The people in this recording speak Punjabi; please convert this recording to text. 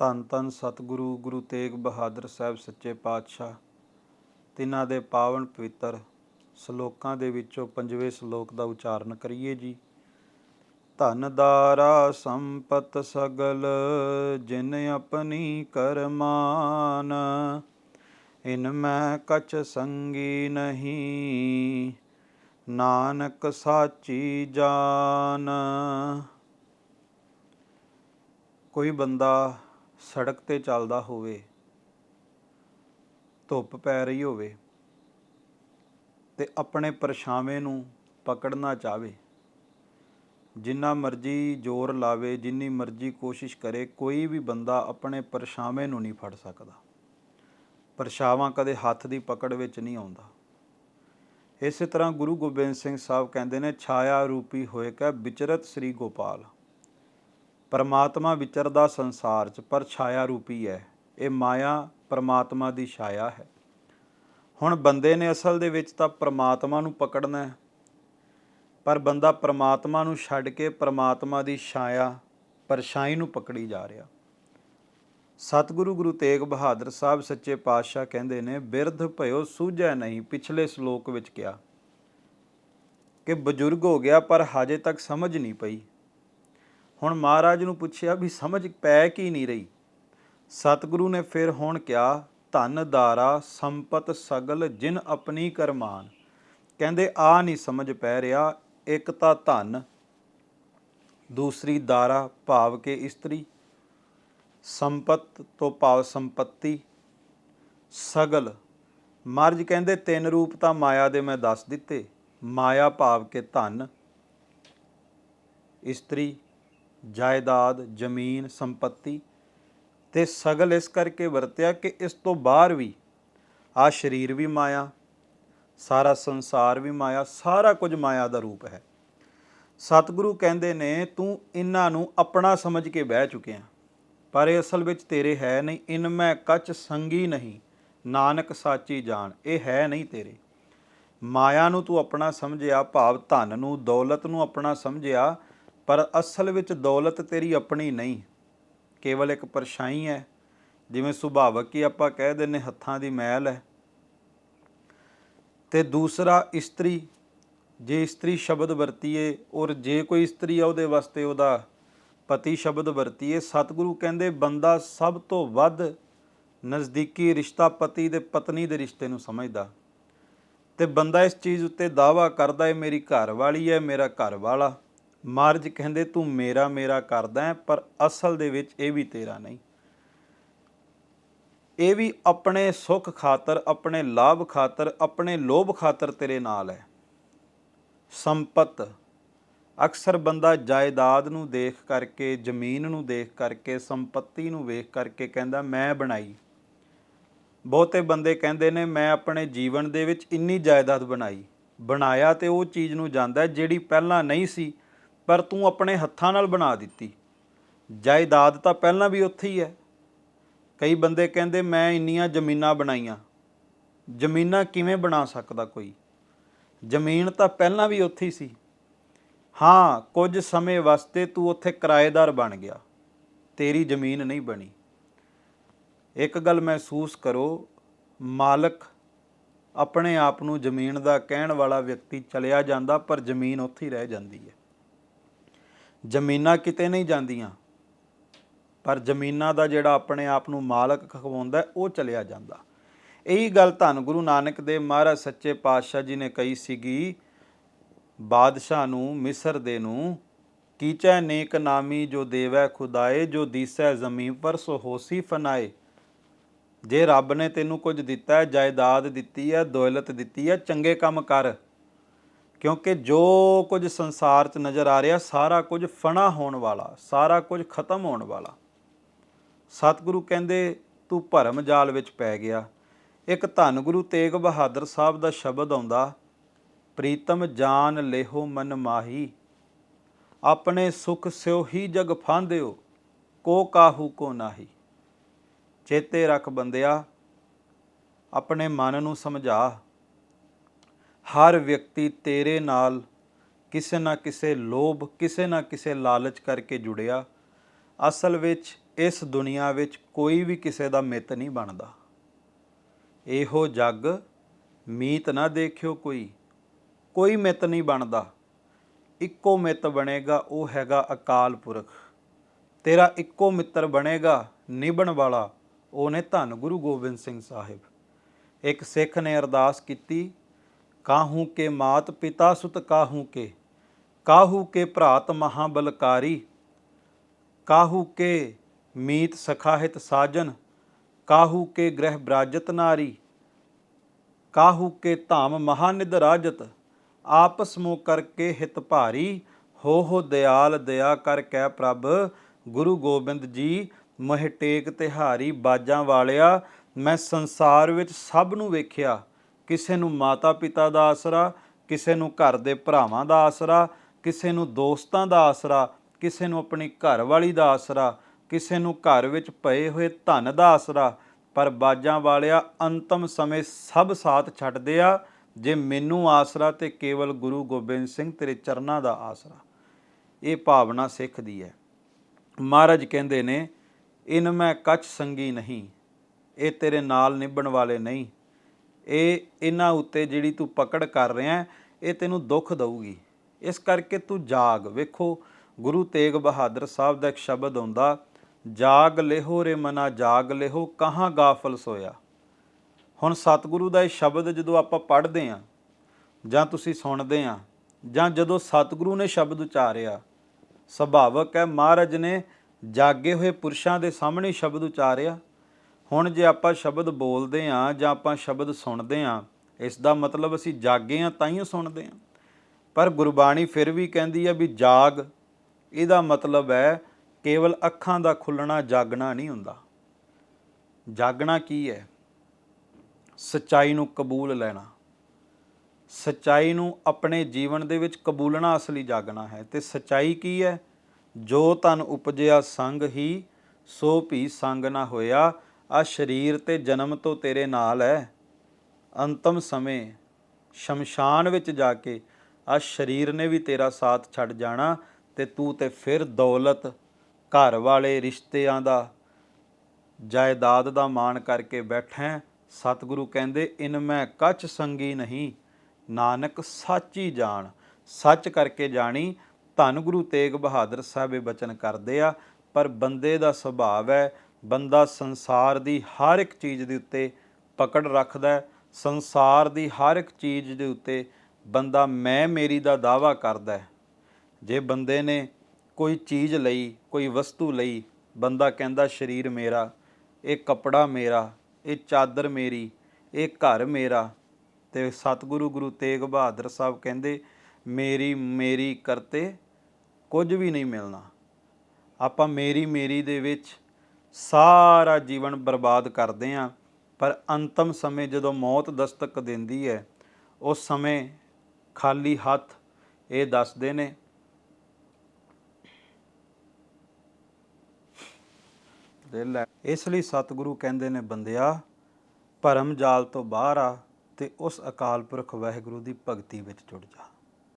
ਧੰਨ ਧੰਨ ਸਤਿਗੁਰੂ, ਗੁਰੂ ਤੇਗ ਬਹਾਦਰ ਸਾਹਿਬ ਸੱਚੇ ਪਾਤਸ਼ਾਹ, ਤਿਨਾਂ ਦੇ ਪਾਵਨ ਪਵਿੱਤਰ ਸ਼ਲੋਕਾਂ ਦੇ ਵਿੱਚੋਂ ਪੰਜਵੇਂ ਸ਼ਲੋਕ ਦਾ ਉਚਾਰਨ ਕਰੀਏ ਜੀ। ਧਨ ਦਾਰਾ ਸੰਪਤ ਸਗਲ, ਜਿਨ ਆਪਣੀ ਕਰਮਾਨ, ਇਨ ਮੈਂ ਕਛ ਸੰਗੀ ਨਹੀਂ, ਨਾਨਕ ਸਾਚੀ ਜਾਨ। ਕੋਈ ਬੰਦਾ ਸੜਕ ਤੇ ਚੱਲਦਾ ਹੋਵੇ, ਧੁੱਪ ਪੈ ਰਹੀ ਹੋਵੇ ਤੇ ਆਪਣੇ ਪਰਛਾਵੇਂ ਨੂੰ ਪਕੜਨਾ ਚਾਹਵੇ ਜਿੰਨਾ ਮਰਜ਼ੀ ਜ਼ੋਰ ਲਾਵੇ, ਜਿੰਨੀ ਮਰਜ਼ੀ ਕੋਸ਼ਿਸ਼ ਕਰੇ, ਕੋਈ ਵੀ ਬੰਦਾ ਆਪਣੇ ਪਰਛਾਵੇਂ ਨੂੰ ਨਹੀਂ ਫੜ ਸਕਦਾ। ਪਰਛਾਵਾਂ ਕਦੇ ਹੱਥ ਦੀ ਪਕੜ ਵਿੱਚ ਨਹੀਂ ਆਉਂਦਾ। ਇਸੇ ਤਰ੍ਹਾਂ ਗੁਰੂ ਗੋਬਿੰਦ ਸਿੰਘ ਸਾਹਿਬ ਕਹਿੰਦੇ ਨੇ, ਛਾਇਆ ਰੂਪੀ ਹੋਏ ਕੈ ਵਿਚਰਤ ਸ੍ਰੀ ਗੋਪਾਲ। ਪਰਮਾਤਮਾ ਵਿਚਰਦਾ ਸੰਸਾਰ 'ਚ ਪਰ ਛਾਇਆ ਰੂਪੀ ਹੈ। ਇਹ ਮਾਇਆ ਪਰਮਾਤਮਾ ਦੀ ਛਾਇਆ ਹੈ। ਹੁਣ ਬੰਦੇ ਨੇ ਅਸਲ ਦੇ ਵਿੱਚ ਤਾਂ ਪਰਮਾਤਮਾ ਨੂੰ ਪਕੜਨਾ ਹੈ। ਪਰ ਬੰਦਾ ਪਰਮਾਤਮਾ ਨੂੰ ਛੱਡ ਕੇ ਪਰਮਾਤਮਾ ਦੀ ਛਾਇਆ, ਪਰਛਾਈ ਨੂੰ ਪਕੜੀ ਜਾ ਰਿਹਾ। ਸਤਿਗੁਰੂ ਗੁਰੂ ਤੇਗ ਬਹਾਦਰ ਸਾਹਿਬ ਸੱਚੇ ਪਾਤਸ਼ਾਹ ਕਹਿੰਦੇ ਨੇ, ਬਿਰਧ ਭਇਓ ਸੂਝੈ ਨਹੀਂ, ਪਿਛਲੇ ਸ਼ਲੋਕ ਵਿੱਚ ਕਿਹਾ ਕਿ ਬਜ਼ੁਰਗ ਹੋ ਗਿਆ ਪਰ ਹਜੇ ਤੱਕ ਸਮਝ ਨਹੀਂ ਪਈ। ਹੁਣ ਮਹਾਰਾਜ ਨੂੰ ਪੁੱਛਿਆ ਵੀ ਸਮਝ ਪੈ ਕੀ ਨਹੀਂ ਰਹੀ। ਸਤਿਗੁਰੂ ਨੇ ਫਿਰ ਹੁਣ ਕਿਹਾ, ਧਨ ਦਾਰਾ ਸੰਪਤ ਸਗਲ, ਜਿਨ ਆਪਣੀ ਕਰਮਾਨ। ਕਹਿੰਦੇ, ਆ ਨਹੀਂ ਸਮਝ ਪੈ ਰਿਹਾ, ਇੱਕ ਤਾਂ ਧਨ, ਦੂਸਰੀ ਦਾਰਾ ਭਾਵ ਕੇ ਇਸਤਰੀ, ਸੰਪਤ ਤੋਂ ਭਾਵ ਸੰਪਤੀ, ਸਗਲ। ਮਰਜ ਕਹਿੰਦੇ, ਤਿੰਨ ਰੂਪ ਤਾਂ ਮਾਇਆ ਦੇ ਮੈਂ ਦੱਸ ਦਿੱਤੇ। ਮਾਇਆ ਭਾਵ ਕੇ ਧਨ, ਇਸਤਰੀ ਜਾਇਦਾਦ, ਜ਼ਮੀਨ, ਸੰਪਤੀ ਤੇ ਸਗਲ ਇਸ ਕਰਕੇ ਵਰਤਿਆ ਕਿ ਇਸ ਤੋਂ ਬਾਹਰ ਵੀ ਆ ਸਰੀਰ ਵੀ ਮਾਇਆ, ਸਾਰਾ ਸੰਸਾਰ ਵੀ ਮਾਇਆ, ਸਾਰਾ ਕੁਝ ਮਾਇਆ ਦਾ ਰੂਪ ਹੈ। ਸਤਿਗੁਰੂ ਕਹਿੰਦੇ ਨੇ, ਤੂੰ ਇਹਨਾਂ ਨੂੰ ਆਪਣਾ ਸਮਝ ਕੇ ਬਹਿ ਚੁੱਕਿਆ। ਪਰ ਇਹ ਅਸਲ ਵਿੱਚ ਤੇਰੇ ਹੈ ਨਹੀਂ। ਇਨ ਮੈਂ ਕੱਚ ਸੰਗੀ ਨਹੀਂ। ਨਾਨਕ ਸਾਚੀ ਜਾਣ ਇਹ ਹੈ ਨਹੀਂ ਤੇਰੇ। ਮਾਇਆ ਨੂੰ ਤੂੰ ਆਪਣਾ ਸਮਝਿਆ, ਭਾਵ ਧਨ ਨੂੰ, ਦੌਲਤ ਨੂੰ ਆਪਣਾ ਸਮਝਿਆ ਪਰ ਅਸਲ ਵਿੱਚ ਦੌਲਤ ਤੇਰੀ ਆਪਣੀ ਨਹੀਂ। ਕੇਵਲ ਇੱਕ ਪਰਛਾਈ ਹੈ। ਜਿਵੇਂ ਸੁਭਾਵਕ ਹੀ ਆਪਾਂ ਕਹਿ ਦਿੰਨੇ ਹੱਥਾਂ ਦੀ ਮੈਲ ਹੈ। ਤੇ ਦੂਸਰਾ ਇਸਤਰੀ। ਜੇ ਇਸਤਰੀ ਸ਼ਬਦ ਵਰਤੀਏ ਔਰ ਜੇ ਕੋਈ ਇਸਤਰੀ ਆ ਉਹਦੇ ਵਾਸਤੇ ਉਹਦਾ ਪਤੀ ਸ਼ਬਦ ਵਰਤੀਏ, ਸਤਿਗੁਰੂ ਕਹਿੰਦੇ ਬੰਦਾ ਸਭ ਤੋਂ ਵੱਧ ਨਜ਼ਦੀਕੀ ਰਿਸ਼ਤਾ ਪਤੀ ਦੇ ਪਤਨੀ ਦੇ ਰਿਸ਼ਤੇ ਨੂੰ ਸਮਝਦਾ। ਤੇ ਬੰਦਾ ਇਸ ਚੀਜ਼ ਉੱਤੇ ਦਾਵਾ ਕਰਦਾ ਹੈ ਮੇਰੀ ਘਰ ਵਾਲੀ ਹੈ, ਮੇਰਾ ਘਰ ਵਾਲਾ ਮਰਜ਼ ਕਹਿੰਦੇ, ਤੂੰ ਮੇਰਾ ਮੇਰਾ ਕਰਦਾ ਹੈ, ਪਰ ਅਸਲ ਦੇ ਵਿੱਚ ਇਹ ਵੀ ਤੇਰਾ ਨਹੀਂ। ਇਹ ਵੀ ਆਪਣੇ ਸੁੱਖ ਖਾਤਰ, ਆਪਣੇ ਲਾਭ ਖਾਤਰ, ਆਪਣੇ ਲੋਭ ਖਾਤਰ ਤੇਰੇ ਨਾਲ ਹੈ। ਸੰਪਤ, ਅਕਸਰ ਬੰਦਾ ਜਾਇਦਾਦ ਨੂੰ ਦੇਖ ਕਰਕੇ, ਜ਼ਮੀਨ ਨੂੰ ਦੇਖ ਕਰਕੇ, ਸੰਪਤੀ ਨੂੰ ਵੇਖ ਕਰਕੇ ਕਹਿੰਦਾ, ਮੈਂ ਬਣਾਈ। ਬਹੁਤੇ ਬੰਦੇ ਕਹਿੰਦੇ ਨੇ, ਮੈਂ ਆਪਣੇ ਜੀਵਨ ਦੇ ਵਿੱਚ ਇੰਨੀ ਜਾਇਦਾਦ ਬਣਾਈ। ਬਣਾਇਆ ਤੇ ਉਹ ਚੀਜ਼ ਨੂੰ ਜਾਂਦਾ ਜਿਹੜੀ ਪਹਿਲਾਂ ਨਹੀਂ ਸੀ। ਪਰ ਤੂੰ ਆਪਣੇ ਹੱਥਾਂ ਨਾਲ ਬਣਾ ਦਿੱਤੀ। ਜਾਇਦਾਦ ਤਾਂ ਪਹਿਲਾਂ ਵੀ ਉੱਥੇ ਹੀ ਹੈ। ਕਈ ਬੰਦੇ ਕਹਿੰਦੇ, ਮੈਂ ਇੰਨੀਆਂ ਜ਼ਮੀਨਾਂ ਬਣਾਈਆਂ। ਜ਼ਮੀਨਾਂ ਕਿਵੇਂ ਬਣਾ ਸਕਦਾ ਕੋਈ? ਜ਼ਮੀਨ ਤਾਂ ਪਹਿਲਾਂ ਵੀ ਉੱਥੇ ਹੀ ਸੀ। ਹਾਂ, ਕੁਝ ਸਮੇਂ ਵਾਸਤੇ ਤੂੰ ਉੱਥੇ ਕਿਰਾਏਦਾਰ ਬਣ ਗਿਆ। ਤੇਰੀ ਜ਼ਮੀਨ ਨਹੀਂ ਬਣੀ। ਇੱਕ ਗੱਲ ਮਹਿਸੂਸ ਕਰੋ, ਮਾਲਕ ਆਪਣੇ ਆਪ ਨੂੰ ਜ਼ਮੀਨ ਦਾ ਕਹਿਣ ਵਾਲਾ ਵਿਅਕਤੀ ਚਲਿਆ ਜਾਂਦਾ, ਪਰ ਜ਼ਮੀਨ ਉੱਥੇ ਹੀ ਰਹਿ ਜਾਂਦੀ ਹੈ। ਜ਼ਮੀਨਾਂ ਕਿਤੇ ਨਹੀਂ ਜਾਂਦੀਆਂ। ਪਰ ਜ਼ਮੀਨਾਂ ਦਾ ਜਿਹੜਾ ਆਪਣੇ ਆਪ ਨੂੰ ਮਾਲਕ ਖਵਾਉਂਦਾ ਉਹ ਚਲਿਆ ਜਾਂਦਾ। ਇਹੀ ਗੱਲ ਧੰਨ ਗੁਰੂ ਨਾਨਕ ਦੇਵ ਮਹਾਰਾਜ ਸੱਚੇ ਪਾਤਸ਼ਾਹ ਜੀ ਨੇ ਕਹੀ ਸੀਗੀ, ਬਾਦਸ਼ਾਹ ਨੂੰ, ਮਿਸਰ ਦੇ ਨੂੰ, ਕੀਚੈ ਨੇਕ ਨਾਮੀ ਜੋ ਦੇਵੈ ਖੁਦਾਏ, ਜੋ ਦੀਸੈ ਜ਼ਮੀਨ ਪਰ ਸੋ ਹੋਸੀ ਫਨਾਏ। ਜੇ ਰੱਬ ਨੇ ਤੈਨੂੰ ਕੁਝ ਦਿੱਤਾ ਹੈ, ਜਾਇਦਾਦ ਦਿੱਤੀ ਹੈ, ਦੌਲਤ ਦਿੱਤੀ ਹੈ, ਚੰਗੇ ਕੰਮ ਕਰ। ਕਿਉਂਕਿ ਜੋ ਕੁਝ ਸੰਸਾਰ 'ਚ ਨਜ਼ਰ ਆ ਰਿਹਾ, ਸਾਰਾ ਕੁਝ ਫਣਾ ਹੋਣ ਵਾਲਾ, ਸਾਰਾ ਕੁਝ ਖਤਮ ਹੋਣ ਵਾਲਾ। ਸਤਿਗੁਰੂ ਕਹਿੰਦੇ, ਤੂੰ ਭਰਮ ਜਾਲ ਵਿੱਚ ਪੈ ਗਿਆ। ਇੱਕ ਧੰਨ ਗੁਰੂ ਤੇਗ ਬਹਾਦਰ ਸਾਹਿਬ ਦਾ ਸ਼ਬਦ ਆਉਂਦਾ, ਪ੍ਰੀਤਮ ਜਾਨ ਲੇਹੋ ਮਨ ਮਾਹੀ। ਆਪਣੇ ਸੁਖ ਸਿਓ ਹੀ ਜਗ ਫਾਂਦਿਓ, ਕੋ ਕਾਹੂ ਕੋ ਨਾਹੀ। ਚੇਤੇ ਰੱਖ ਬੰਦਿਆ, ਆਪਣੇ ਮਨ ਨੂੰ ਸਮਝਾ। ਹਰ ਵਿਅਕਤੀ ਤੇਰੇ ਨਾਲ ਕਿਸੇ ਨਾ ਕਿਸੇ ਲੋਭ, ਕਿਸੇ ਨਾ ਕਿਸੇ ਲਾਲਚ ਕਰਕੇ ਜੁੜਿਆ। ਅਸਲ ਵਿੱਚ ਇਸ ਦੁਨੀਆ ਵਿੱਚ ਕੋਈ ਵੀ ਕਿਸੇ ਦਾ ਮਿੱਤ ਨਹੀਂ ਬਣਦਾ। ਇਹੋ ਜੱਗ ਮੀਤ ਨਾ ਦੇਖਿਓ ਕੋਈ। ਕੋਈ ਮਿੱਤ ਨਹੀਂ ਬਣਦਾ। ਇੱਕੋ ਮਿੱਤ ਬਣੇਗਾ, ਉਹ ਹੈਗਾ ਅਕਾਲ ਪੁਰਖ। ਤੇਰਾ ਇੱਕੋ ਮਿੱਤਰ ਬਣੇਗਾ, ਨਿਭਣ ਵਾਲਾ, ਉਹਨੇ ਧੰਨ ਗੁਰੂ ਗੋਬਿੰਦ ਸਿੰਘ ਸਾਹਿਬ। ਇੱਕ ਸਿੱਖ ਨੇ ਅਰਦਾਸ ਕੀਤੀ ਕਾਹੂ ਕੇ ਮਾਤ ਪਿਤਾ ਸੁਤ ਕਾਹੂ ਕੇ ਕਾਹੂ ਕੇ ਭਰਾਤ ਮਹਾਬਲਕਾਰੀ, ਕਾਹੂ ਕੇ ਮੀਤ ਸਖਾਹਿਤ ਸਾਜਨ, ਕਾਹੂ ਕੇ ਗ੍ਰਹਿ ਬਰਾਜਤ ਨਾਰੀ, ਕਾਹੂ ਕੇ ਧਾਮ ਮਹਾਨਿਦ ਰਾਜਤ, ਆਪਸ ਮੋ ਕਰਕੇ ਹਿਤ ਭਾਰੀ, ਹੋ ਹੋ ਦਿਆਲ ਦਇਆ ਕਰ ਕਹਿ ਪ੍ਰਭ, ਗੁਰੂ ਗੋਬਿੰਦ ਜੀ, ਮਹਿ ਟੇਕ ਤਿਹਾਰੀ ਬਾਜਾਂ ਵਾਲਿਆ, ਮੈਂ ਸੰਸਾਰ ਵਿੱਚ ਸਭ ਨੂੰ ਵੇਖਿਆ ਕਿਸੇ ਨੂੰ ਮਾਤਾ ਪਿਤਾ ਦਾ ਆਸਰਾ, ਕਿਸੇ ਨੂੰ ਘਰ ਦੇ ਭਰਾਵਾਂ ਦਾ ਆਸਰਾ, ਕਿਸੇ ਨੂੰ ਦੋਸਤਾਂ ਦਾ ਆਸਰਾ, ਕਿਸੇ ਨੂੰ ਆਪਣੀ ਘਰ ਵਾਲੀ ਦਾ ਆਸਰਾ, ਕਿਸੇ ਨੂੰ ਘਰ ਵਿੱਚ ਪਏ ਹੋਏ ਧਨ ਦਾ ਆਸਰਾ, ਪਰ ਬਾਜਾਂ ਵਾਲਿਆ ਅੰਤਮ ਸਮੇਂ ਸਭ ਸਾਥ ਛੱਡਦੇ ਆ, ਜੇ ਮੈਨੂੰ ਆਸਰਾ ਤੇ ਕੇਵਲ ਗੁਰੂ ਗੋਬਿੰਦ ਸਿੰਘ ਤੇਰੇ ਚਰਨਾਂ ਦਾ ਆਸਰਾ। ਇਹ ਭਾਵਨਾ ਸਿੱਖ ਦੀ ਹੈ। ਮਹਾਰਾਜ ਕਹਿੰਦੇ ਨੇ, ਇਨ ਮੈਂ ਕੱਚ ਸੰਗੀ ਨਹੀਂ, ਇਹ ਤੇਰੇ ਨਾਲ ਨਿਭਣ ਵਾਲੇ ਨਹੀਂ। ਇਹ ਇਹਨਾਂ ਉੱਤੇ ਜਿਹੜੀ ਤੂੰ ਪਕੜ ਕਰ ਰਿਹਾ ਇਹ ਤੈਨੂੰ ਦੁੱਖ ਦਊਗੀ। ਇਸ ਕਰਕੇ ਤੂੰ ਜਾਗ। ਵੇਖੋ, ਗੁਰੂ ਤੇਗ ਬਹਾਦਰ ਸਾਹਿਬ ਦਾ ਇੱਕ ਸ਼ਬਦ ਆਉਂਦਾ, ਜਾਗ ਲਿਹੋ ਰੇ ਮਨਾ, ਜਾਗ ਲਿਹੋ, ਕਹਾਂ ਗਾਫਲ ਸੋਇਆ? ਹੁਣ ਸਤਿਗੁਰੂ ਦਾ ਇਹ ਸ਼ਬਦ ਜਦੋਂ ਆਪਾਂ ਪੜ੍ਹਦੇ ਆਂ ਜਾਂ ਤੁਸੀਂ ਸੁਣਦੇ ਆਂ ਜਾਂ ਜਦੋਂ ਸਤਿਗੁਰੂ ਨੇ ਸ਼ਬਦ ਉਚਾਰਿਆ, ਸੁਭਾਵਕ ਹੈ, ਮਹਾਰਾਜ ਨੇ ਜਾਗੇ ਹੋਏ ਪੁਰਸ਼ਾਂ ਦੇ ਸਾਹਮਣੇ ਸ਼ਬਦ ਉਚਾਰਿਆ ਹੁਣ ਜੇ ਆਪਾਂ ਸ਼ਬਦ ਬੋਲਦੇ ਆਂ ਜਾਂ ਆਪਾਂ ਸ਼ਬਦ ਸੁਣਦੇ ਆਂ, ਇਸ ਦਾ ਮਤਲਬ ਅਸੀਂ ਜਾਗੇ ਆਂ ਤਾਂ ਹੀ ਸੁਣਦੇ ਆਂ। ਪਰ ਗੁਰਬਾਣੀ ਫਿਰ ਵੀ ਕਹਿੰਦੀ ਹੈ ਵੀ ਜਾਗ, ਇਹਦਾ ਮਤਲਬ ਹੈ ਕੇਵਲ ਅੱਖਾਂ ਦਾ ਖੁੱਲਣਾ, ਜਾਗਣਾ ਨਹੀਂ ਹੁੰਦਾ। ਜਾਗਣਾ ਕੀ ਹੈ? ਸਚਾਈ ਨੂੰ ਕਬੂਲ ਲੈਣਾ। ਸਚਾਈ ਨੂੰ ਆਪਣੇ ਜੀਵਨ ਦੇ ਵਿੱਚ ਕਬੂਲਣਾ ਅਸਲੀ ਜਾਗਣਾ ਹੈ। ਤੇ ਸਚਾਈ ਕੀ ਹੈ? ਜੋ ਤਨ ਉਪਜਿਆ ਸੰਗ ਹੀ, ਸੋ ਭੀ ਸੰਗ ਨਾ ਹੋਇਆ। ਆ ਸਰੀਰ ਤੇ ਜਨਮ ਤੋਂ ਤੇਰੇ ਨਾਲ ਹੈ ਅੰਤਮ ਸਮੇਂ, ਸ਼ਮਸ਼ਾਨ ਵਿੱਚ ਜਾ ਕੇ ਆ ਸਰੀਰ ਨੇ ਵੀ ਤੇਰਾ ਸਾਥ ਛੱਡ ਜਾਣਾ ਤੇ ਤੂੰ ਤੇ ਫਿਰ ਦੌਲਤ, ਘਰ ਵਾਲੇ ਰਿਸ਼ਤਿਆਂ ਦਾ ਜਾਇਦਾਦ ਦਾ ਮਾਣ ਕਰਕੇ ਬੈਠਾ ਸਤਿਗੁਰੂ ਕਹਿੰਦੇ, ਇਨ ਮੈਂ ਕੱਚ ਸੰਗੀ ਨਹੀਂ, ਨਾਨਕ ਸਾਚੀ ਜਾਣ। ਸੱਚ ਕਰਕੇ ਜਾਣੀ, ਧੰਨ ਗੁਰੂ ਤੇਗ ਬਹਾਦਰ ਸਾਹਿਬ ਇਹ ਬਚਨ ਕਰਦੇ ਆ, ਪਰ ਬੰਦੇ ਦਾ ਸੁਭਾਵ ਹੈ ਬੰਦਾ ਸੰਸਾਰ ਦੀ ਹਰ ਇੱਕ ਚੀਜ਼ ਦੇ ਉੱਤੇ ਪਕੜ ਰੱਖਦਾ ਹੈ, ਸੰਸਾਰ ਦੀ ਹਰ ਇੱਕ ਚੀਜ਼ ਦੇ ਉੱਤੇ ਬੰਦਾ ਮੈਂ ਮੇਰੀ ਦਾ ਦਾਵਾ ਕਰਦਾ ਹੈ। ਜੇ ਬੰਦੇ ਨੇ ਕੋਈ ਚੀਜ਼ ਲਈ, ਕੋਈ ਵਸਤੂ ਲਈ ਬੰਦਾ ਕਹਿੰਦਾ ਸਰੀਰ ਮੇਰਾ, ਇਹ ਕਪੜਾ ਮੇਰਾ, ਇਹ ਚਾਦਰ ਮੇਰੀ, ਇਹ ਘਰ ਮੇਰਾ ਤੇ ਸਤਿਗੁਰੂ ਗੁਰੂ ਤੇਗ ਬਹਾਦਰ ਸਾਹਿਬ ਕਹਿੰਦੇ, ਮੇਰੀ ਮੇਰੀ ਕਰਤੇ ਕੁਝ ਵੀ ਨਹੀਂ ਮਿਲਣਾ। ਆਪਾਂ ਮੇਰੀ ਮੇਰੀ ਦੇ ਵਿੱਚ ਸਾਰਾ ਜੀਵਨ ਬਰਬਾਦ ਕਰਦੇ ਆਂ, ਪਰ ਅੰਤਮ ਸਮੇਂ ਜਦੋਂ ਮੌਤ ਦਸਤਕ ਦਿੰਦੀ ਹੈ, ਉਸ ਸਮੇਂ ਖਾਲੀ ਹੱਥ ਇਹ ਦੱਸਦੇ ਨੇ ਦਿਲ ਹੈ ਇਸ ਲਈ ਸਤਿਗੁਰੂ ਕਹਿੰਦੇ ਨੇ, ਬੰਦਿਆ, ਭਰਮ ਜਾਲ ਤੋਂ ਬਾਹਰ ਆ ਤੇ ਉਸ ਅਕਾਲ ਪੁਰਖ ਵਾਹਿਗੁਰੂ ਦੀ ਭਗਤੀ ਵਿੱਚ ਜੁੜ ਜਾ।